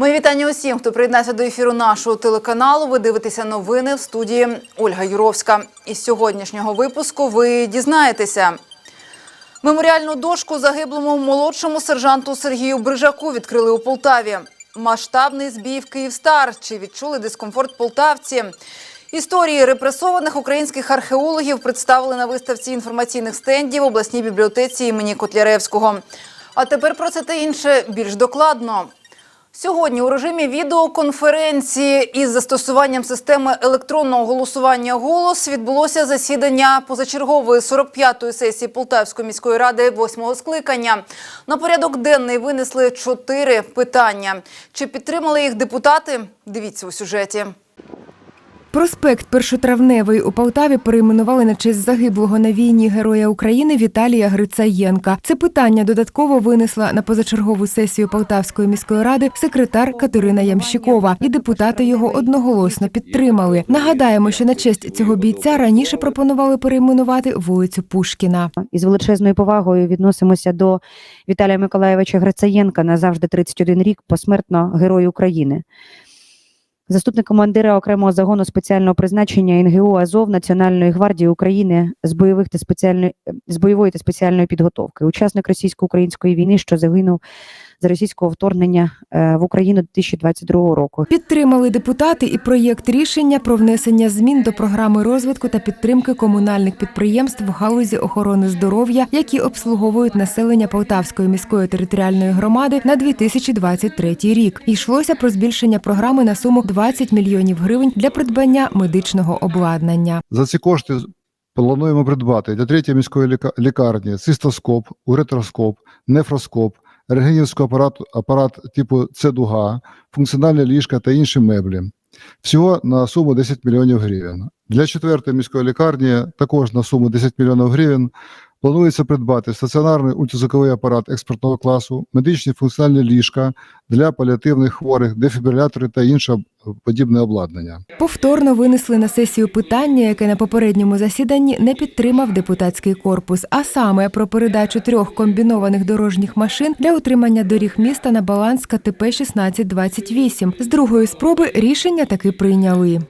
Мої вітання усім, хто приєднався до ефіру нашого телеканалу. Ви дивитеся новини в студії Ольга Юровська. Із сьогоднішнього випуску ви дізнаєтеся. Меморіальну дошку загиблому молодшому сержанту Сергію Брижаку відкрили у Полтаві. Масштабний збій в Київстар. Чи відчули дискомфорт полтавці? Історії репресованих українських археологів представили на виставці інформаційних стендів в обласній бібліотеці імені Котляревського. А тепер про це та інше більш докладно. Сьогодні у режимі відеоконференції із застосуванням системи електронного голосування «Голос» відбулося засідання позачергової 45-ї сесії Полтавської міської ради 8-го скликання. На порядок денний винесли чотири питання. Чи підтримали їх депутати? Дивіться у сюжеті. Проспект Першотравневий у Полтаві перейменували на честь загиблого на війні героя України Віталія Грицаєнка. Це питання додатково винесла на позачергову сесію Полтавської міської ради секретар Катерина Ямщикова, і депутати його одноголосно підтримали. Нагадаємо, що на честь цього бійця раніше пропонували перейменувати вулицю Пушкіна. із величезною повагою відносимося до Віталія Миколаєвича Грицаєнка назавжди 31 рік посмертно Герою України. Заступник командира окремого загону спеціального призначення НГУ Азов Національної гвардії України з бойових та спеціальної з бойової та спеціальної підготовки, учасник російсько-української війни, що загинув за російського вторгнення е, в Україну 2022 року. Підтримали депутати і проєкт рішення про внесення змін до програми розвитку та підтримки комунальних підприємств в галузі охорони здоров'я, які обслуговують населення Полтавської міської територіальної громади на 2023 рік. Йшлося про збільшення програми на суму 20 мільйонів гривень для придбання медичного обладнання. За ці кошти плануємо придбати для третьої міської ліка- лікарні цистоскоп, уретроскоп, нефроскоп, рентгенівський апарат, апарат типу С-дуга, функціональне ліжка та інші меблі. Всього на суму 10 мільйонів гривень. Для четвертої міської лікарні також на суму 10 мільйонів гривень планується придбати стаціонарний ультразвуковий апарат експертного класу, медичні функціональні ліжка для паліативних хворих, дефібрилятори та інше подібне обладнання. Повторно винесли на сесію питання, яке на попередньому засіданні не підтримав депутатський корпус, а саме про передачу трьох комбінованих дорожніх машин для утримання доріг міста на баланс КТП 1628. З другої спроби рішення таки прийняли.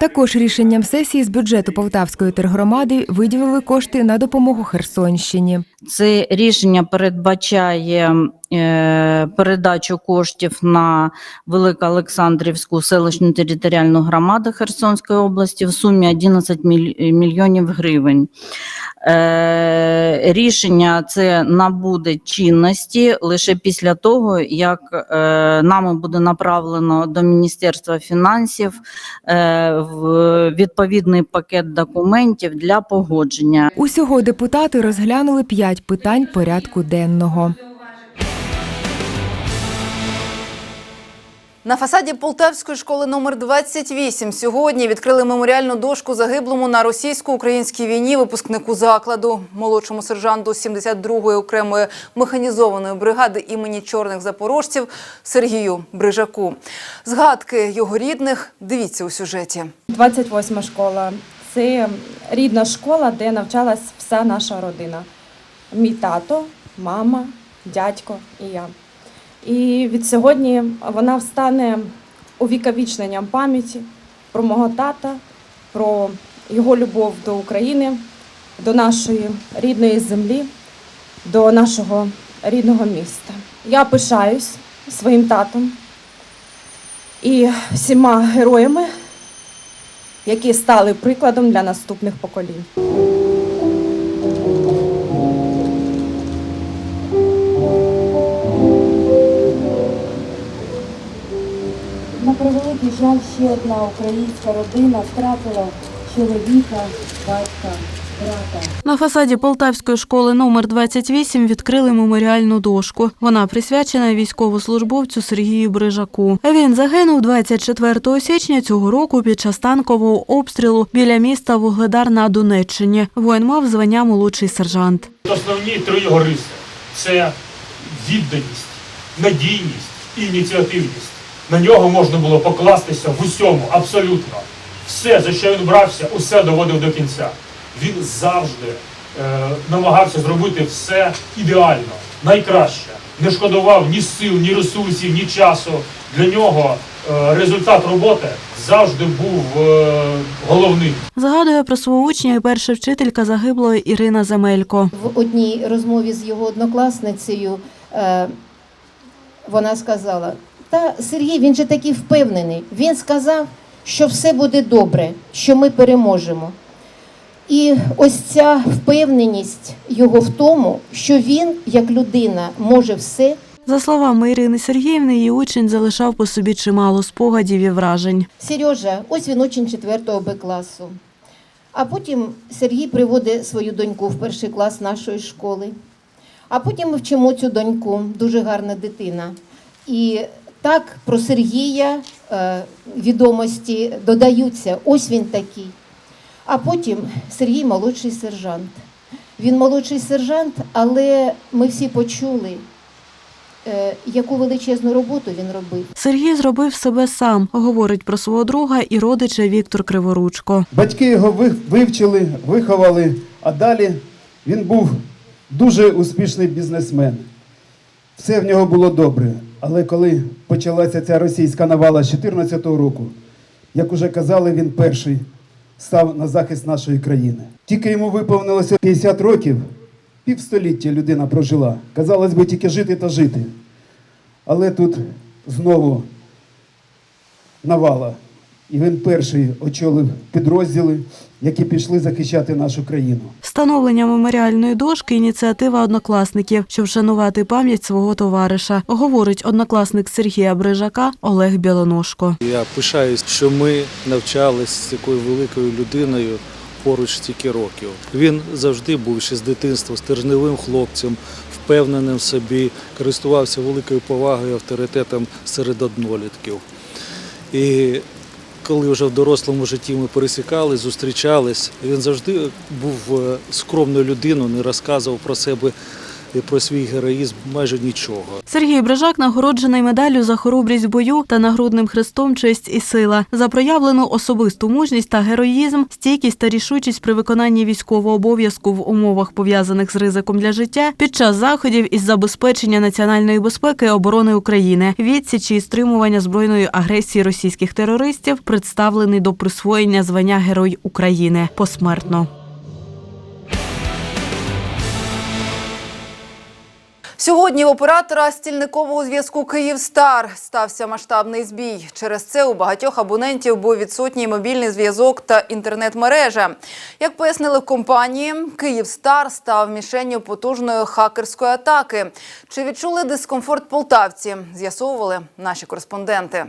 Також рішенням сесії з бюджету Полтавської тергромади виділили кошти на допомогу Херсонщині. Це рішення передбачає е, передачу коштів на Великоолександрівську селищну територіальну громаду Херсонської області в сумі 11 міль- мільйонів гривень. Е, рішення це набуде чинності лише після того, як е, нами буде направлено до Міністерства фінансів е, відповідний пакет документів для погодження. Усього депутати розглянули п'ять питань порядку денного. На фасаді Полтавської школи номер 28 сьогодні відкрили меморіальну дошку загиблому на російсько-українській війні випускнику закладу, молодшому сержанту 72-ї окремої механізованої бригади імені чорних запорожців Сергію Брижаку. Згадки його рідних дивіться у сюжеті. 28 школа. Це рідна школа, де навчалась вся наша родина. Мій тато, мама, дядько і я. І від сьогодні вона встане увіковічненням пам'яті про мого тата, про його любов до України, до нашої рідної землі, до нашого рідного міста. Я пишаюсь своїм татом і всіма героями, які стали прикладом для наступних поколінь. Превеликий жаль, ще одна українська родина втратила чоловіка, батька, брата. На фасаді Полтавської школи номер 28 відкрили меморіальну дошку. Вона присвячена військовослужбовцю Сергію Брижаку. Він загинув 24 січня цього року під час танкового обстрілу біля міста Вугледар на Донеччині. Воїн мав звання молодший сержант. Основні три його риси це відданість, надійність і ініціативність. На нього можна було покластися в усьому, абсолютно. Все, за що він брався, усе доводив до кінця. Він завжди е, намагався зробити все ідеально, найкраще. Не шкодував ні сил, ні ресурсів, ні часу. Для нього е, результат роботи завжди був е, головним. Згадує про свого учня і перша вчителька загиблої Ірина Земелько. В одній розмові з його однокласницею е, вона сказала: Та Сергій, він же такий впевнений. Він сказав, що все буде добре, що ми переможемо. І ось ця впевненість його в тому, що він, як людина, може все. За словами Ірини Сергіївни, її учень залишав по собі чимало спогадів і вражень. Сережа, ось він учень 4 Б класу. А потім Сергій приводить свою доньку в перший клас нашої школи. А потім ми вчимо цю доньку, дуже гарна дитина. І так про Сергія е, відомості додаються. Ось він такий. А потім Сергій молодший сержант. Він молодший сержант, але ми всі почули, е, яку величезну роботу він робив. Сергій зробив себе сам, говорить про свого друга і родича Віктор Криворучко. Батьки його вивчили, виховали, а далі він був дуже успішний бізнесмен. Все в нього було добре. Але коли почалася ця російська навала з 2014 року, як уже казали, він перший став на захист нашої країни. Тільки йому виповнилося 50 років, півстоліття людина прожила. Казалось би, тільки жити та жити. Але тут знову навала. І він перший очолив підрозділи, які пішли захищати нашу країну. Встановлення меморіальної дошки ініціатива однокласників, щоб вшанувати пам'ять свого товариша, говорить однокласник Сергія Брижака Олег Білоножко. Я пишаюсь, що ми навчались з такою великою людиною поруч стільки років. Він завжди був ще з дитинства стержневим хлопцем, впевненим в собі, користувався великою повагою і авторитетом серед однолітків. І коли вже в дорослому житті ми пересікали, зустрічались, він завжди був е, скромною людиною, не розказував про себе про свій героїзм майже нічого. Сергій Брижак нагороджений медаллю за хоробрість в бою та нагрудним хрестом честь і сила за проявлену особисту мужність та героїзм, стійкість та рішучість при виконанні військового обов'язку в умовах пов'язаних з ризиком для життя під час заходів із забезпечення національної безпеки і оборони України, відсічі і стримування збройної агресії російських терористів, представлений до присвоєння звання Герой України посмертно. Сьогодні у оператора стільникового зв'язку Київстар стався масштабний збій. Через це у багатьох абонентів був відсутній мобільний зв'язок та інтернет-мережа. Як пояснили в компанії, Київстар став мішенню потужної хакерської атаки. Чи відчули дискомфорт полтавці? З'ясовували наші кореспонденти.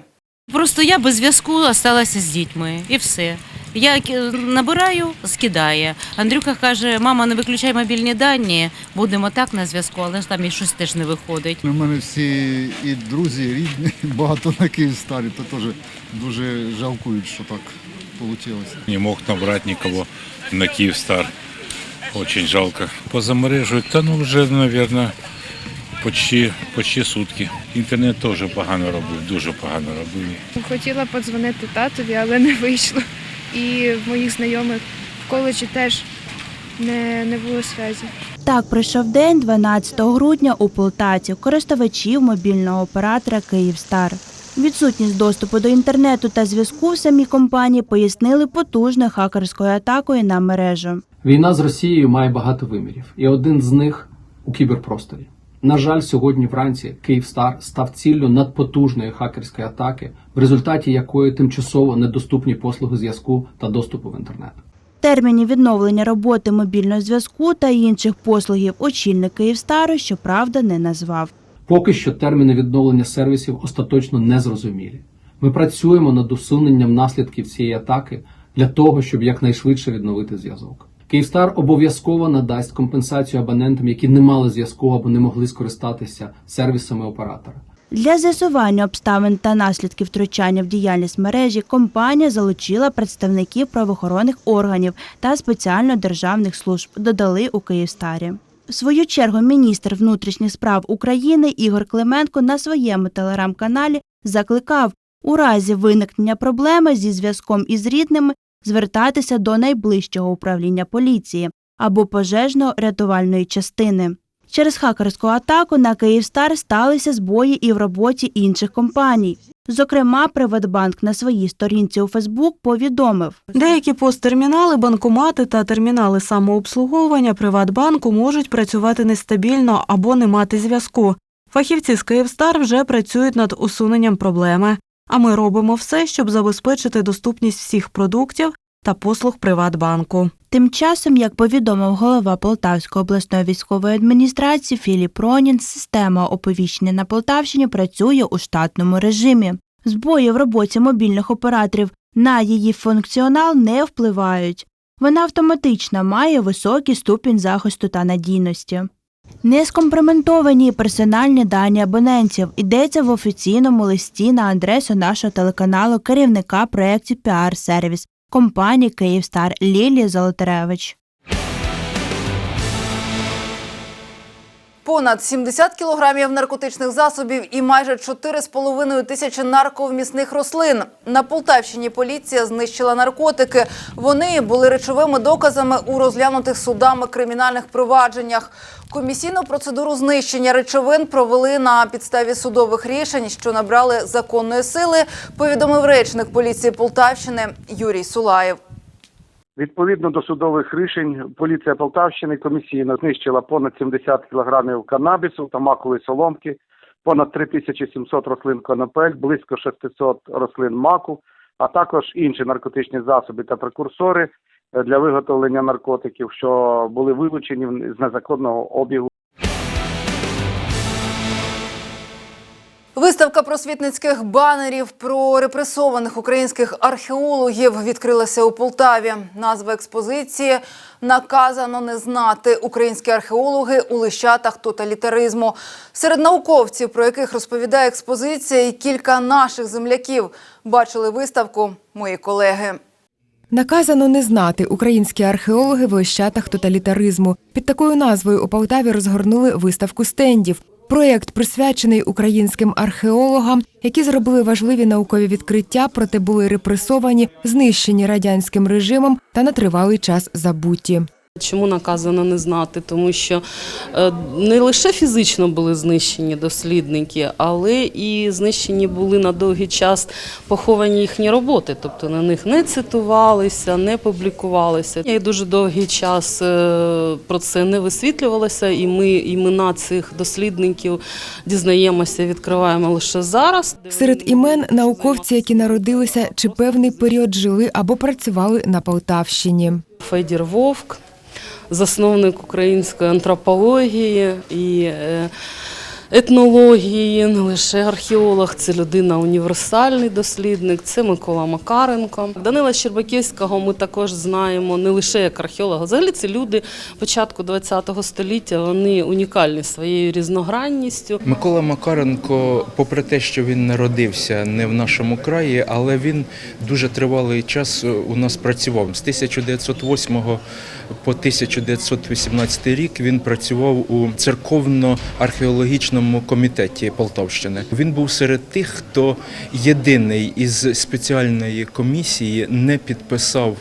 Просто я без зв'язку залишилася з дітьми і все. Я набираю, скидає. Андрюха каже: мама, не виключай мобільні дані, будемо так на зв'язку, але ж там і щось теж не виходить. У мене всі і друзі, і рідні, багато на Київстарі, то теж дуже жалкують, що так вийшло. Не мог набрать никого на Киевстар. Очень жалко. Позамережують, та ну вже, наверное, почти, почти сутки. Інтернет теж погано робив, дуже погано робив. Хотіла подзвонити татові, але не вийшло. І в моїх знайомих в коледжі теж не, не було зв'язку. Так пройшов день 12 грудня у Полтаві користувачів мобільного оператора Київстар. Відсутність доступу до інтернету та зв'язку в самій компанії пояснили потужною хакерською атакою на мережу. Війна з Росією має багато вимірів, і один з них у кіберпросторі. На жаль, сьогодні вранці Київстар став ціллю надпотужної хакерської атаки, в результаті якої тимчасово недоступні послуги зв'язку та доступу в інтернет. Терміні відновлення роботи мобільного зв'язку та інших послугів очільник Київстару, щоправда, не назвав. Поки що терміни відновлення сервісів остаточно не зрозумілі. Ми працюємо над усуненням наслідків цієї атаки для того, щоб якнайшвидше відновити зв'язок. Київстар обов'язково надасть компенсацію абонентам, які не мали зв'язку або не могли скористатися сервісами оператора. Для з'ясування обставин та наслідків втручання в діяльність мережі компанія залучила представників правоохоронних органів та спеціально державних служб, додали у Київстарі. В свою чергу міністр внутрішніх справ України Ігор Клименко на своєму телеграм-каналі закликав у разі виникнення проблеми зі зв'язком із рідними звертатися до найближчого управління поліції або пожежно-рятувальної частини. Через хакерську атаку на Київстар сталися збої і в роботі інших компаній. Зокрема, Приватбанк на своїй сторінці у Фейсбук повідомив, Деякі посттермінали, банкомати та термінали самообслуговування Приватбанку можуть працювати нестабільно або не мати зв'язку. Фахівці з Київстар вже працюють над усуненням проблеми. А ми робимо все, щоб забезпечити доступність всіх продуктів та послуг Приватбанку. Тим часом, як повідомив голова Полтавської обласної військової адміністрації Філіп Ронін, система оповіщення на Полтавщині працює у штатному режимі. Збої в роботі мобільних операторів на її функціонал не впливають. Вона автоматично має високий ступінь захисту та надійності. Не скомпроментовані персональні дані абонентів йдеться в офіційному листі на адресу нашого телеканалу керівника проєктів піар-сервіс компанії Київстар Лілії Золотаревич. Понад 70 кілограмів наркотичних засобів і майже 4,5 тисячі нарковмісних рослин. На Полтавщині поліція знищила наркотики. Вони були речовими доказами у розглянутих судами кримінальних провадженнях. Комісійну процедуру знищення речовин провели на підставі судових рішень, що набрали законної сили, повідомив речник поліції Полтавщини Юрій Сулаєв. Відповідно до судових рішень, поліція Полтавщини комісійно знищила понад 70 кілограмів канабісу, тамакової соломки, понад 3700 рослин конопель, близько 600 рослин маку, а також інші наркотичні засоби та прекурсори е, для виготовлення наркотиків, що були вилучені з незаконного обігу. Виставка просвітницьких банерів про репресованих українських археологів відкрилася у Полтаві. Назва експозиції наказано не знати українські археологи у лищатах тоталітаризму. Серед науковців, про яких розповідає експозиція, і кілька наших земляків бачили виставку мої колеги. Наказано не знати українські археологи в ощатах тоталітаризму. Під такою назвою у Полтаві розгорнули виставку стендів. Проєкт присвячений українським археологам, які зробили важливі наукові відкриття, проте були репресовані, знищені радянським режимом та на тривалий час забуті. Чому наказано не знати? Тому що е, не лише фізично були знищені дослідники, але і знищені були на довгий час поховані їхні роботи. Тобто на них не цитувалися, не публікувалися. І дуже довгий час е, про це не висвітлювалося, і ми імена цих дослідників дізнаємося, відкриваємо лише зараз. Серед імен науковці, які народилися чи певний період жили або працювали на Полтавщині. Федір Вовк, засновник української антропології і е, етнології, не лише археолог, це людина універсальний дослідник, це Микола Макаренко. Данила Щербаківського ми також знаємо не лише як археолога. Взагалі це люди початку ХХ століття, вони унікальні своєю різногранністю. Микола Макаренко, попри те, що він народився не в нашому краї, але він дуже тривалий час у нас працював. З 1908 по 1918 рік він працював у церковно-археологічному комітеті Полтавщини. Він був серед тих, хто єдиний із спеціальної комісії не підписав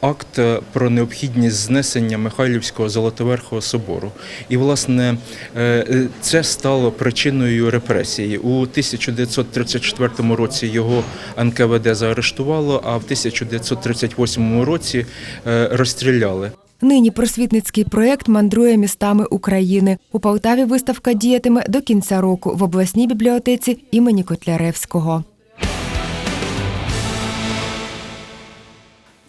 акт про необхідність знесення Михайлівського Золотоверхого собору. І, власне, е, це стало причиною репресії. У 1934 році його НКВД заарештувало, а в 1938 році е, розстріляли. Нині просвітницький проєкт мандрує містами України. У Полтаві виставка діятиме до кінця року в обласній бібліотеці імені Котляревського.